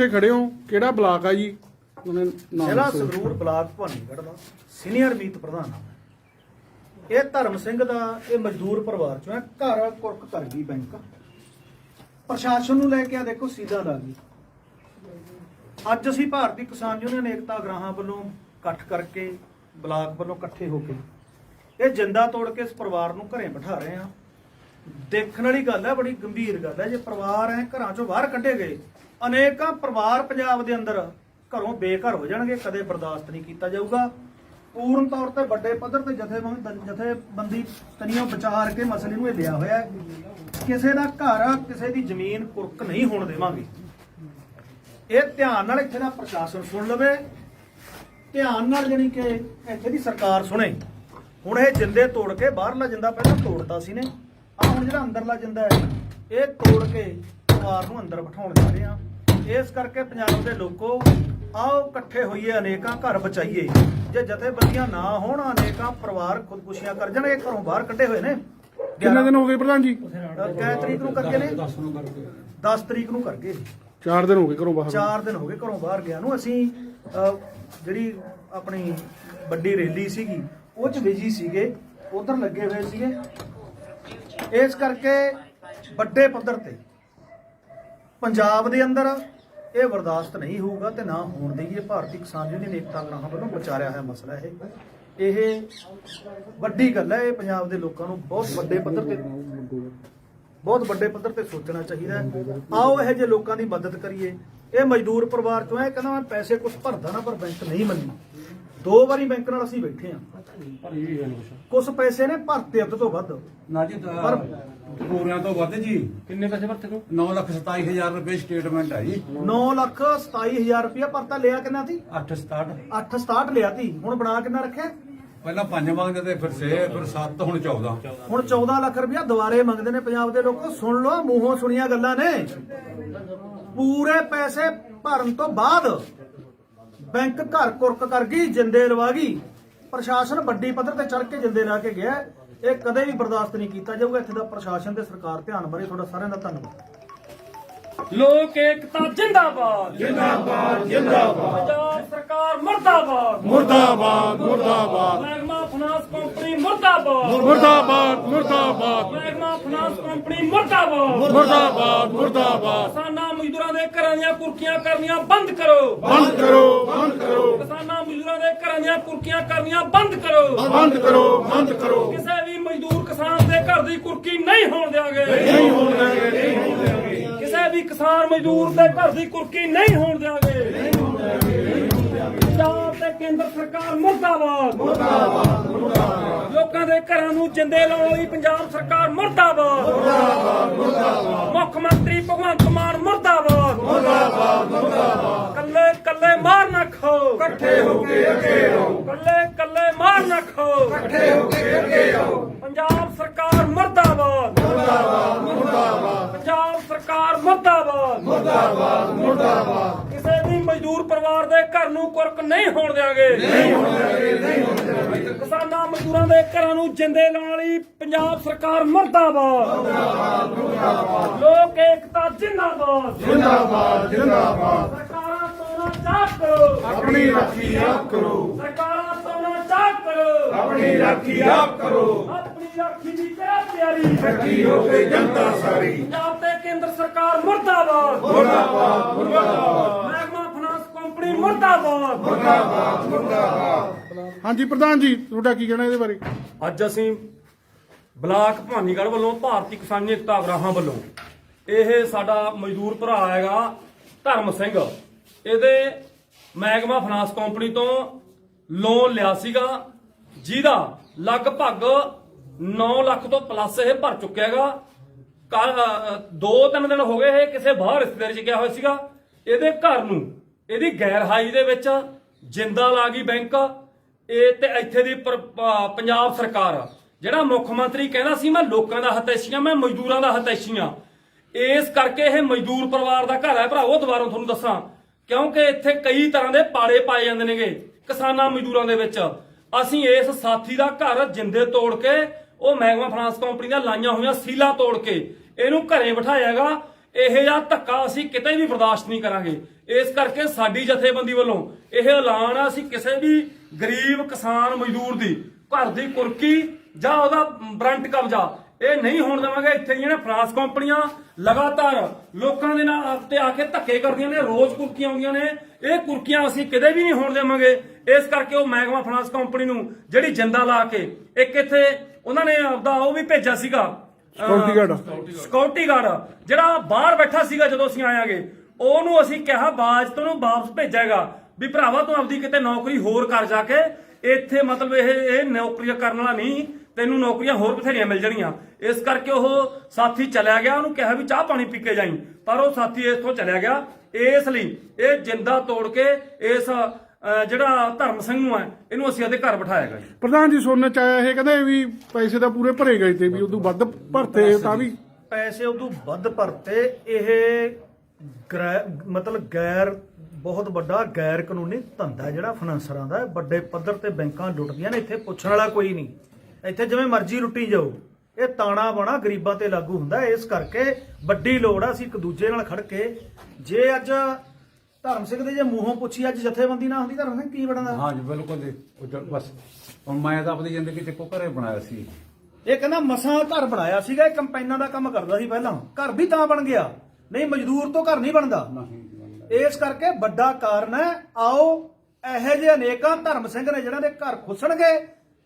ਕਿੱਥੇ ਖੜੇ ਹੋ? ਕਿਹੜਾ ਬਲਾਕ ਆ ਜੀ? ਉਹਨੇ ਨਾਮ ਜ਼ਿਲ੍ਹਾ ਦੱਸੋ। ਸੰਗਰੂਰ ਬਲਾਕ ਭਵਾਨੀਗੜ੍ਹ ਦਾ ਸੀਨੀਅਰ ਮੀਤ ਪ੍ਰਧਾਨ ਹਾਂ ਇਹ ਧਰਮ ਸਿੰਘ ਦਾ ਇਹ ਮਜ਼ਦੂਰ ਪਰਿਵਾਰ ਚੋਂ ਹੈ ਘਰ ਕੁਰਕ ਕਰ ਗਈ ਬੈਂਕ। ਪ੍ਰਸ਼ਾਸਨ ਨੂੰ ਲੈ ਕੇ ਆ ਦੇਖੋ ਸਿੱਧਾ ਦਾ ਗਈ ਅੱਜ ਅਸੀਂ ਭਾਰਤੀ ਕਿਸਾਨ ਯੂਨੀਅਨ ਏਕਤਾ ਗ੍ਰਾਹਾਂ ਵੱਲੋਂ ਇਕੱਠ ਕਰਕੇ ਬਲਾਕ ਵੱਲੋਂ ਇਕੱਠੇ ਹੋ ਕੇ ਇਹ ਜਿੰਦਾ ਤੋੜ ਕੇ ਇਸ ਪਰਿਵਾਰ ਨੂੰ ਘਰੇ ਬਿਠਾ ਰਹੇ ਆ ਦੇਖਣ ਵਾਲੀ ਗੱਲ ਹੈ ਬੜੀ ਗੰਭੀਰ ਗੱਲ ਹੈ। ਜੇ ਪਰਿਵਾਰ ਐ ਘਰਾਂ ਚੋਂ ਬਾਹਰ ਕੱਢੇ ਗਏ ਅਨੇਕਾਂ ਪਰਿਵਾਰ ਪੰਜਾਬ ਦੇ ਅੰਦਰ ਘਰੋਂ ਬੇਘਰ ਹੋ ਜਾਣਗੇ, ਕਦੇ ਬਰਦਾਸ਼ਤ ਨਹੀਂ ਕੀਤਾ ਜਾਊਗਾ। ਪੂਰਨ ਤੌਰ ਤੇ ਵੱਡੇ ਪੱਧਰ ਤੇ ਜਥੇਬੰਦੀ ਜਥੇਬੰਦੀ ਤਨੀਆਂ ਵਿਚਾਰ ਕੇ ਮਸਲੇ ਨੂੰ ਇਹ ਲਿਆ ਹੋਇਆ ਹੈ ਕਿਸੇ ਦਾ ਘਰ ਕਿਸੇ ਦੀ ਜ਼ਮੀਨ ਕੁਰਕ ਨਹੀਂ ਹੋਣ ਦੇਵਾਂਗੇ। ਇਹ ਧਿਆਨ ਨਾਲ ਇੱਥੇ ਦਾ ਪ੍ਰਸ਼ਾਸਨ ਸੁਣ ਲਵੇ। ਧਿਆਨ ਨਾਲ ਜਾਣੀ ਕਿ ਇੱਥੇ ਦੀ ਸਰਕਾਰ ਸੁਣੇ। ਹੁਣ ਇਹ ਜਿੰਦੇ ਤੋੜ ਕੇ ਬਾਹਰਲਾ ਜਿੰਦਾ ਪਹਿਲਾਂ ਤੋੜਤਾ ਸੀ ਨੇ। ਆ ਹੁਣ ਜਿਹੜਾ ਅੰਦਰਲਾ ਜਿੰਦਾ ਹੈ, ਇਹ ਤੋੜ ਕੇ ਪਰਿਵਾਰ ਨੂੰ ਅੰਦਰ ਬਿਠਾਉਣ ਜਾ ਰਹੇ ਆ। ਇਸ ਕਰਕੇ ਪੰਜਾਬ ਦੇ ਲੋਕੋ ਆਓ ਇਕੱਠੇ ਹੋਈਏ ਅਨੇਕਾਂ ਘਰ ਬਚਾਈਏ। ਜੇ ਜਥੇਬੰਦੀਆਂ ਨਾ ਹੋਣ ਅਨੇਕਾਂ ਪਰਿਵਾਰ ਖੁਦਕੁਸ਼ੀਆਂ ਕਰ ਜਾਣਗੇ ਘਰੋਂ ਬਾਹਰ ਕੱਢੇ ਹੋਏ ਨੇ। ਕਿੰਨੇ ਦਿਨ ਹੋ ਗਏ ਪ੍ਰਧਾਨ ਜੀ? ਕੈ ਤਰੀਕ ਨੂੰ ਕਰਕੇ ਨੇ? 10 ਤਰੀਕ ਨੂੰ ਕਰਕੇ। 4 ਦਿਨ ਹੋ ਗਏ ਘਰੋਂ ਬਾਹਰ। ਚਾਰ ਦਿਨ ਹੋ ਗਏ ਘਰੋਂ ਬਾਹਰ ਗਿਆ ਨੂੰ। ਅਸੀਂ ਜਿਹੜੀ ਆਪਣੀ ਵੱਡੀ ਰੈਲੀ ਸੀਗੀ ਉਹ ਚ ਬਿਜ਼ੀ ਸੀਗੇ ਉਧਰ ਲੱਗੇ ਹੋਏ ਸੀਗੇ। ਇਸ ਕਰਕੇ ਵੱਡੇ ਪੱਧਰ ਤੇ ਪੰਜਾਬ ਦੇ ਅੰਦਰ ਇਹ ਬਰਦਾਸ਼ਤ ਨਹੀਂ ਹੋਊਗਾ ਤੇ ਨਾ ਹੋਣ ਦੇਈਏ ਭਾਰਤੀ ਕਿਸਾਨ ਯੂਨੀਅਨ ਏਕਤਾ ਗ੍ਰਾਹਾਂ ਵੱਲੋਂ ਵਿਚਾਰਿਆ ਹੋਇਆ ਮਸਲਾ ਇਹ। ਇਹ ਵੱਡੀ ਗੱਲ ਹੈ, ਇਹ ਪੰਜਾਬ ਦੇ ਲੋਕਾਂ ਨੂੰ ਬਹੁਤ ਵੱਡੇ ਪੱਧਰ ਤੇ ਬਹੁਤ ਵੱਡੇ ਪੱਧਰ ਤੇ ਸੋਚਣਾ ਚਾਹੀਦਾ ਹੈ। ਆਓ ਇਹ ਜੇ ਲੋਕਾਂ ਦੀ ਮਦਦ ਕਰੀਏ। ਇਹ ਮਜ਼ਦੂਰ ਪਰਿਵਾਰ ਚੋਂ ਹੈ, ਇਹ ਕਹਿੰਦਾ ਮੈਂ ਪੈਸੇ ਕੁਝ ਭਰਦਾ ਨਾ ਪਰ ਬੈਂਕ ਨਹੀਂ ਮੰਨੀ ਦੋ ਵਾਰੀ ਬੈਂਕ ਨਾਲ ਅਸੀਂ ਬੈਠੇ ਹਾਂ। ਕੁਝ ਪੈਸੇ ਨੇ ਭਰਤੇ ਅੱਧ ਤੋਂ ਵੱਧ। ਨਾ ਜੀ ਪਰ- ਪੂਰਿਆਂ ਤੋਂ ਵੱਧ ਜੀ। ਕਿੰਨੇ ਪੈਸੇ ਭਰਤੇ ਕੋ 9 ਲੱਖ 27 ਹਜ਼ਾਰ ਰੁਪਏ ਸਟੇਟਮੈਂਟ ਹੈ ਜੀ। 9 ਲੱਖ 27000 ਰੁਪਇਆ ਭਰਤਾ ਲਿਆ ਕਿੰਨਾ ਸੀ? 867 8 67 ਲਿਆ ਤੀ ਹੁਣ ਬਣਾ ਕਿੰਨਾ ਰੱਖਿਆ? ਪਹਿਲਾਂ 5 ਮੰਗਦੇ ਤੇ ਫਿਰ 6 ਫਿਰ 7 ਹੁਣ 14 ਹੁਣ 14 ਲੱਖ ਰੁਪਇਆ ਦੁਬਾਰੇ ਮੰਗਦੇ ਨੇ ਪੰਜਾਬ ਦੇ ਲੋਕੋ। ਸੁਣ ਲਓ ਮੂੰਹੋਂ ਸੁਣੀਆਂ ਗੱਲਾਂ ਨੇ। ਪੂਰੇ ਪੈਸੇ ਭਰਨ ਤੋਂ ਬਾਅਦ ਬੈਂਕ ਘਰ ਕੁਰਕ ਕਰ ਗਈ ਜਿੰਦੇ ਲਵਾ ਗਈ। ਪ੍ਰਸ਼ਾਸਨ ਵੱਡੀ ਪੱਧਰ ਤੇ ਚੜ ਕੇ ਜਿੰਦੇ ਲਾ ਕੇ ਗਿਆ। ਇਹ ਕਦੇ ਵੀ ਬਰਦਾਸ਼ਤ ਨਹੀਂ ਕੀਤਾ ਜਾਊਗਾ। ਇੱਥੇ ਦਾ ਪ੍ਰਸ਼ਾਸਨ ਤੇ ਸਰਕਾਰ ਧਿਆਨ ਬਾਰੇ। ਤੁਹਾਡਾ ਸਾਰਿਆਂ ਦਾ ਧੰਨਵਾਦ। ਲੋਕ ਏਕਤਾ ਜਿੰਦਾਬਾਦ। ਜਿੰਦਾਬਾਦ ਜਿੰਦਾਬਾਦ। ਪੰਜਾਬ ਸਰਕਾਰ ਮਰਦਾਬਾਦ। ਮੁਰਦਾਬਾਦ ਮੁਰਦਾਬਾਦ। ਮਹਿਕਮਾ ਫਾਈਨਾਂਸ ਕੰਪਨੀ ਮਰਦਾਬਾਦ। ਮੁਰਦਾਬਾਦ ਮੁਰਦਾਬਾਦ। ਮਹਿਕਮਾ ਫਾਈਨਾਂਸ ਕੰਪਨੀ ਮਰਦਾਬਾਦ। ਮੁਰਦਾਬਾਦ ਮੁਰਦਾਬਾਦ। ਘਰਾਂ ਦੀਆਂ ਕੁਰਕੀਆਂ ਕਰਨੀਆਂ ਬੰਦ ਕਰੋ। ਬੰਦ ਕਰੋ ਬੰਦ ਕਰੋ। ਕਿਸਾਨਾਂ ਮਜ਼ਦੂਰਾਂ ਦੇ ਘਰਾਂ ਦੀਆਂ ਕੁਰਕੀਆਂ ਕਰਨੀਆਂ ਬੰਦ ਕਰੋ। ਬੰਦ ਕਰੋ ਬੰਦ ਕਰੋ। ਕਿਸੇ ਵੀ ਮਜ਼ਦੂਰ ਕਿਸਾਨ ਦੇ ਘਰ ਦੀ ਕੁਰਕੀ ਨਹੀਂ ਹੋਣ ਦਿਆਂਗੇ। ਨਹੀਂ ਹੋਣ ਦੇਣਗੇ ਨਹੀਂ ਹੋਣ ਦੇਣਗੇ ਕਿਸੇ ਵੀ ਕਿਸਾਨ ਮਜ਼ਦੂਰ ਦੇ ਘਰ ਦੀ ਕੁਰਕੀ ਨਹੀਂ ਹੋਣ ਦਿਆਂਗੇ। ਪੰਜਾਬ ਤੇ ਕੇਂਦਰ ਸਰਕਾਰ ਮੁਰਦਾਬਾਦ ਮੁਰਦਾਬਾਦ। ਲੋਕਾਂ ਦੇ ਘਰਾਂ ਨੂੰ ਜਿੰਦੇ ਲਾਉਣ ਲਈ ਪੰਜਾਬ ਸਰਕਾਰ ਮੁਰਦਾਬਾਦ। ਮੁਰਦਾਬਾਦ। ਮੁਰਦਾਬਾਦ ਮੁੱਖ ਮੰਤਰੀ ਭਗਵੰਤ ਮਾਨ ਮੁਰਦਾਬਾਦ। ਮੁਰਦਾਬਾਦ ਮੁਰਦਾਬਾਦ। ਕੱਲੇ ਕੱਲੇ ਮਾਰ ਨਾ ਖਾਓ। ਇਕੱਠੇ ਹੋ ਕੇ ਅੱਗੇ ਆਓ ਕੱਲੇ ਕੱਲੇ ਮਾਰ ਨਾ ਖਾਓ। ਇਕੱਠੇ ਹੋ ਕੇ ਅੱਗੇ ਆਓ ਪੰਜਾਬ ਸਰਕਾਰ ਮੁਰਦਾਬਾਦ। ਮੁਰਦਾਬਾਦ ਮੁਰਦਾਬਾਦ। ਪੰਜਾਬ ਸਰਕਾਰ ਮੁਰਦਾਬਾਦ। ਮੁਰਦਾਬਾਦ ਮੁਰਦਾਬਾਦ। ਪਰਿਵਾਰ ਦੇ ਘਰ ਨੂੰ ਕੁਰਕ ਨਹੀਂ ਹੋਣ ਦਿਆਂਗੇ। ਨਹੀਂ ਹੋਣ ਦਿਆਂਗੇ ਨਹੀਂ ਹੋਣ ਦਿਆਂਗੇ। ਕਿਸਾਨਾਂ ਮਜ਼ਦੂਰਾਂ ਦੇ ਘਰਾਂ ਨੂੰ ਜਿੰਦੇ ਲਾਉਣ ਲਈ ਪੰਜਾਬ ਸਰਕਾਰ ਮੁਰਦਾਬਾਦ। ਮੁਰਦਾਬਾਦ ਮੁਰਦਾਬਾਦ। ਲੋਕ ਏਕਤਾ ਜਿੰਦਾਬਾਦ। ਜਿੰਦਾਬਾਦ ਜਿੰਦਾਬਾਦ। ਸਰਕਾਰਾਂ ਤੋਂ ਚਾਹ ਕਰੋ। ਆਪਣੀ ਰਾਖੀ ਆਪ ਕਰੋ। ਸਰਕਾਰਾਂ ਤੋਂ ਚਾਹ ਕਰੋ। ਆਪਣੀ ਰਾਖੀ ਆਪ ਕਰੋ। ਆਪਣੀ ਰਾਖੀ ਦੀ ਤਿਆਰੀ। ਇਕੱਠੀ ਹੋ ਕੇ ਜਨਤਾ ਸਾਰੀ। ਪੰਜਾਬ ਤੇ ਕੇਂਦਰ ਸਰਕਾਰ ਮੁਰਦਾਬਾਦ। ਮੁਰਦਾਬਾਦ। ਹਾਂਜੀ ਪ੍ਰਧਾਨ ਜੀ ਤੁਹਾਡਾ ਕੀ ਕਹਿਣਾ ਇਹਦੇ ਬਾਰੇ? ਅੱਜ ਅਸੀਂ ਬਲਾਕ ਭਵਾਨੀਗੜ੍ਹ ਵੱਲੋਂ ਭਾਰਤੀ ਕਿਸਾਨ ਏਕਤਾ ਗ੍ਰਾਹਾਂ ਵੱਲੋਂ ਇਹ ਸਾਡਾ ਮਜ਼ਦੂਰ ਭਰਾ ਹੈਗਾ ਧਰਮ ਸਿੰਘ। ਇਹਦੇ ਮਹਿਕਮਾ ਫਾਈਨਾਂਸ ਕੰਪਨੀ ਤੋਂ ਲੋਨ ਲਿਆ ਸੀਗਾ ਜਿਹਦਾ ਲਗਭਗ 9 ਲੱਖ ਤੋਂ ਪਲੱਸ ਇਹ ਭਰ ਚੁੱਕਿਆ ਹੈਗਾ। ਕੱਲ ਦੋ ਤਿੰਨ ਦਿਨ ਹੋ ਗਏ ਇਹ ਕਿਸੇ ਬਾਹਰ ਰਿਸ਼ਤੇਦਾਰੀ ਚ ਗਿਆ ਹੋਇਆ ਸੀਗਾ। ਇਹਦੇ ਘਰ ਨੂੰ ਇਹਦੀ ਗੈਰ ਹਾਈ ਦੇ ਵਿੱਚ ਜਿੰਦਾ ਲਾ ਗਈ ਬੈਂਕ, ਇਹ ਤੇ ਇੱਥੇ ਦੀ ਪੰਜਾਬ ਸਰਕਾਰ। ਜਿਹੜਾ ਮੁੱਖ ਮੰਤਰੀ ਕਹਿੰਦਾ ਸੀ, ਮੈਂ ਲੋਕਾਂ ਦਾ ਹਤੈਸ਼ੀ ਹਾਂ ਮੈਂ ਮਜ਼ਦੂਰਾਂ ਦਾ ਹਤੈਸ਼ੀ ਹਾਂ ਇਸ ਕਰਕੇ ਇਹ ਮਜ਼ਦੂਰ ਪਰਿਵਾਰ ਦਾ ਘਰ ਹੈ ਭਰਾਵੋ ਦੁਬਾਰਾ ਤੁਹਾਨੂੰ ਦੱਸਾਂ। ਕਿਉਂਕਿ ਇੱਥੇ ਕਈ ਤਰ੍ਹਾਂ ਦੇ ਪਾੜੇ ਪਾਏ ਜਾਂਦੇ ਨੇਗੇ, ਕਿਸਾਨਾਂ ਮਜ਼ਦੂਰਾਂ ਦੇ ਵਿੱਚ। ਅਸੀਂ ਇਸ ਸਾਥੀ ਦਾ ਘਰ ਜਿੰਦੇ ਤੋੜ ਕੇ, ਉਹ ਮਹਿਕਮਾ ਫਾਈਨਾਂਸ ਕੰਪਨੀ ਦਾ ਲਾਈਆਂ ਹੋਈਆਂ ਸੀਲਾ ਤੋੜ ਕੇ, ਇਹਨੂੰ ਘਰੇ ਬਿਠਾਇਆਗਾ ਇਹ ਜਿਹਾ ਧੱਕਾ ਅਸੀਂ ਕਿਤੇ ਵੀ ਬਰਦਾਸ਼ਤ ਨਹੀਂ ਕਰਾਂਗੇ। ਇਸ ਕਰਕੇ ਸਾਡੀ ਜਥੇਬੰਦੀ ਵੱਲੋਂ ਇਹ ਐਲਾਨ ਆ ਅਸੀਂ ਕਿਸੇ ਵੀ ਗਰੀਬ ਕਿਸਾਨ ਮਜ਼ਦੂਰ ਦੀ ਘਰ ਦੀ ਕੁਰਕੀ ਜਾਂ ਉਹਦਾ ਬਰੰਟ ਕਬਜ਼ਾ ਇਹ ਨਹੀਂ ਹੋਣ ਦੇਵਾਂਗੇ। ਇੱਥੇ ਜਿਹੜੀਆਂ ਫਰਾਂਸ ਕੰਪਨੀਆਂ ਲਗਾਤਾਰ ਲੋਕਾਂ ਦੇ ਨਾਲ ਤੇ ਆ ਕੇ ਧੱਕੇ ਕਰਦੀਆਂ ਨੇ, ਰੋਜ਼ ਕੁਰਕੀਆਂ ਆਉਂਦੀਆਂ ਨੇ, ਇਹ ਕੁਰਕੀਆਂ ਅਸੀਂ ਕਿਤੇ ਵੀ ਨਹੀਂ ਹੋਣ ਦੇਵਾਂਗੇ। ਇਸ ਕਰਕੇ ਉਹ ਮਹਿਕਮਾ ਫਰਾਂਸ ਕੰਪਨੀ ਨੂੰ ਜਿਹੜੀ ਜਿੰਦਾ ਲਾ ਕੇ ਇੱਕ ਇੱਥੇ ਉਹਨਾਂ ਨੇ ਆਪਦਾ ਉਹ ਵੀ ਭੇਜਿਆ ਸੀਗਾ। ਅਹ, Security guard। ਗਾਰਡ ਜਿਹੜਾ ਬਾਹਰ ਬੈਠਾ ਸੀਗਾ ਜਦੋਂ ਅਸੀਂ ਆਇਆਂਗੇ ਉਹਨੂੰ ਅਸੀਂ ਕਿਹਾ ਬਾਜ ਤੋਂ ਵਾਪਸ ਭੇਜੇਗਾ ਵੀ ਭਰਾਵਾ ਤੂੰ ਆਪਦੀ ਕਿਤੇ ਨੌਕਰੀ ਹੋਰ ਕਰ ਜਾ ਕੇ। ਇੱਥੇ ਮਤਲਬ ਇਹ ਇਹ ਨੌਕਰੀਆਂ ਕਰਨ ਵਾਲਾ ਨਹੀਂ ਤੈਨੂੰ ਨੌਕਰੀਆਂ ਹੋਰ ਬਥੇਰੀਆਂ ਮਿਲ ਜਾਣੀਆਂ। ਇਸ ਕਰਕੇ ਉਹ ਸਾਥੀ ਚਲਿਆ ਗਿਆ ਉਹਨੂੰ ਕਿਹਾ ਵੀ ਚਾਹ ਪਾਣੀ ਪੀ ਕੇ ਜਾਈ। ਪਰ ਉਹ ਸਾਥੀ ਇਸ ਤੋਂ ਚਲਿਆ ਗਿਆ। ਇਸ ਲਈ ਇਹ ਜਿੰਦਾ ਤੋੜ ਕੇ ਇਸ ਜਿਹੜਾ ਧਰਮ ਸਿੰਘ ਨੂੰ ਹੈ ਇਹਨੂੰ ਅਸੀਂ ਉਹਦੇ ਘਰ ਬਿਠਾਏਗਾ ਜੀ ਪ੍ਰਧਾਨ ਜੀ ਸੁਣਨ ਚ ਆਇਆ ਇਹ ਕਹਿੰਦੇ ਵੀ ਪੈਸੇ ਤਾਂ ਪੂਰੇ ਭਰੇ ਗਏ ਤੇ ਵੀ ਉਦੋਂ ਵੱਧ ਭਰਤੇ ਤਾਂ ਵੀ ਪੈਸੇ ਉਦੋਂ ਵੱਧ ਭਰਤੇ ਇਹ ਮਤਲਬ ਗੈਰ ਬਹੁਤ ਵੱਡਾ ਗੈਰ ਕਾਨੂੰਨੀ ਧੰਦਾ ਜਿਹੜਾ ਫਾਈਨਾਂਸਰਾਂ ਦਾ। ਵੱਡੇ ਪੱਧਰ ਤੇ ਬੈਂਕਾਂ ਲੁੱਟਦੀਆਂ ਨੇ ਇੱਥੇ ਪੁੱਛਣ ਵਾਲਾ ਕੋਈ ਨਹੀਂ ਇੱਥੇ ਜਿਵੇਂ ਮਰਜ਼ੀ ਲੁੱਟੀ ਜਾਓ ਇਹ ਤਾਣਾ ਬਾਣਾ ਗਰੀਬਾਂ ਤੇ ਲਾਗੂ ਹੁੰਦਾ। ਇਸ ਕਰਕੇ ਵੱਡੀ ਲੋੜ ਆ ਅਸੀਂ ਇੱਕ ਦੂਜੇ ਨਾਲ ਖੜ ਕੇ ਜੇ ਅੱਜ ਧਰਮ ਸਿੰਘ ਦੇ ਜੇ ਮੂੰਹੋਂ ਪੁੱਛੀ ਅੱਜ ਜਥੇਬੰਦੀ ਨਾ ਹੁੰਦੀ ਧਰਮ ਸਿੰਘ ਕੀ ਬਣਦਾ ਹਾਂ ਜੀ ਬਿਲਕੁਲ ਜੀ। ਉਹ ਬਸ ਹੁਣ ਮੈਂ ਤਾਂ ਆਪਣੀ ਜ਼ਿੰਦਗੀ 'ਚ ਇੱਕੋ ਘਰੇ ਬਣਾਇਆ ਸੀ। ਇਹ ਕਹਿੰਦਾ ਮਸਾਂ ਘਰ ਬਣਾਇਆ ਸੀਗਾ ਇਹ ਕੰਪਾਈਨਾਂ ਦਾ ਕੰਮ ਕਰਦਾ ਸੀ ਪਹਿਲਾਂ। ਘਰ ਵੀ ਤਾਂ ਬਣ ਗਿਆ। ਨਹੀਂ ਮਜ਼ਦੂਰ ਤੋਂ ਘਰ ਨਹੀਂ ਬਣਦਾ। ਇਸ ਕਰਕੇ ਵੱਡਾ ਕਾਰਨ ਹੈ ਆਓ ਇਹੋ ਜਿਹੇ ਅਨੇਕਾਂ ਧਰਮ ਸਿੰਘ ਨੇ ਜਿਹਨਾਂ ਦੇ ਘਰ ਖੁੱਸਣਗੇ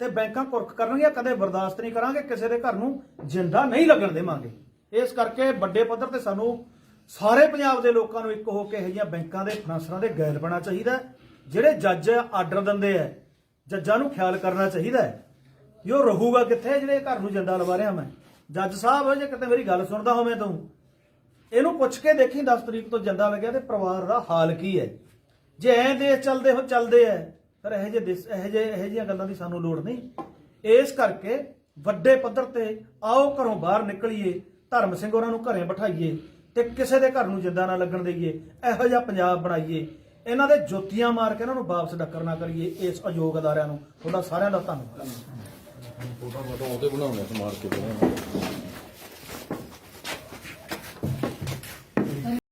ਤੇ ਬੈਂਕਾਂ ਕੁਰਕ ਕਰਨਗੀਆਂ ਕਦੇ ਬਰਦਾਸ਼ਤ ਨਹੀਂ ਕਰਾਂਗੇ ਕਿਸੇ ਦੇ ਘਰ ਨੂੰ ਜਿੰਦਾ ਨਹੀਂ ਲੱਗਣ ਦੇਵਾਂਗੇ। ਇਸ ਕਰਕੇ ਵੱਡੇ ਪੱਧਰ ਤੇ ਸਾਨੂੰ ਸਾਰੇ ਪੰਜਾਬ ਦੇ ਲੋਕਾਂ ਨੂੰ ਇੱਕ ਹੋ ਕੇ ਇਹੋ ਜਿਹੀਆਂ ਬੈਂਕਾਂ ਦੇ ਫਾਈਨਾਂਸਰਾਂ ਦੇ ਗੈਲ ਬਣਾ ਚਾਹੀਦਾ ਜਿਹੜੇ ਜੱਜ ਆਰਡਰ ਦਿੰਦੇ ਆ ਜੱਜਾਂ ਨੂੰ ਖਿਆਲ ਕਰਨਾ ਚਾਹੀਦਾ ਵੀ ਉਹ ਰਹੂਗਾ ਕਿੱਥੇ, ਜਿਹੜੇ ਘਰ ਨੂੰ ਜੰਦਾ ਲਵਾ ਰਿਹਾ ਮੈਂ। ਜੱਜ ਸਾਹਿਬ, ਜੇ ਕਿਤੇ ਮੇਰੀ ਗੱਲ ਸੁਣਦਾ ਹੋਵੇਂ ਤੂੰ ਇਹਨੂੰ ਪੁੱਛ ਕੇ ਦੇਖੀ 10 ਤਰੀਕ ਤੋਂ ਜੰਦਾ ਲੱਗਿਆ ਤੇ ਪਰਿਵਾਰ ਦਾ ਹਾਲ ਕੀ ਹੈ। ਜੇ ਐਂ ਦੇ ਚੱਲਦੇ ਹੋ, ਚੱਲਦੇ ਐ ਪਰ ਇਹੋ ਜਿਹੇ ਦੇਸ਼- ਇਹੋ ਜਿਹੇ, ਇਹੋ ਜਿਹੀਆਂ ਗੱਲਾਂ ਦੀ ਸਾਨੂੰ ਲੋੜ ਨਹੀਂ। ਇਸ ਕਰਕੇ ਵੱਡੇ ਪੱਧਰ ਤੇ ਆਓ ਘਰੋਂ ਬਾਹਰ ਨਿਕਲੀਏ, ਧਰਮ ਸਿੰਘ ਉਹਨਾਂ ਨੂੰ ਘਰੇ ਬਿਠਾਈਏ। ਤੇ ਕਿਸੇ ਦੇ ਘਰ ਨੂੰ ਜਿੱਦਾਂ ਨਾ ਲੱਗਣ ਦੇਈਏ, ਇਹੋ ਜਿਹਾ ਪੰਜਾਬ ਬਣਾਈਏ। ਇਹਨਾਂ ਦੇ ਜੋਤੀਆਂ ਮਾਰ ਕੇ ਇਹਨਾਂ ਨੂੰ ਵਾਪਸ ਡੱਕਰ ਨਾ ਕਰੀਏ ਇਸ ਅਯੋਗ ਅਦਾਰਿਆਂ ਨੂੰ। ਤੁਹਾਡਾ ਸਾਰਿਆਂ ਦਾ ਧੰਨਵਾਦ। ਉਹਦੇ ਬਣਾਉਣੇ ਸਮਾਰ ਕੇ ਬਣਾਉਣੇ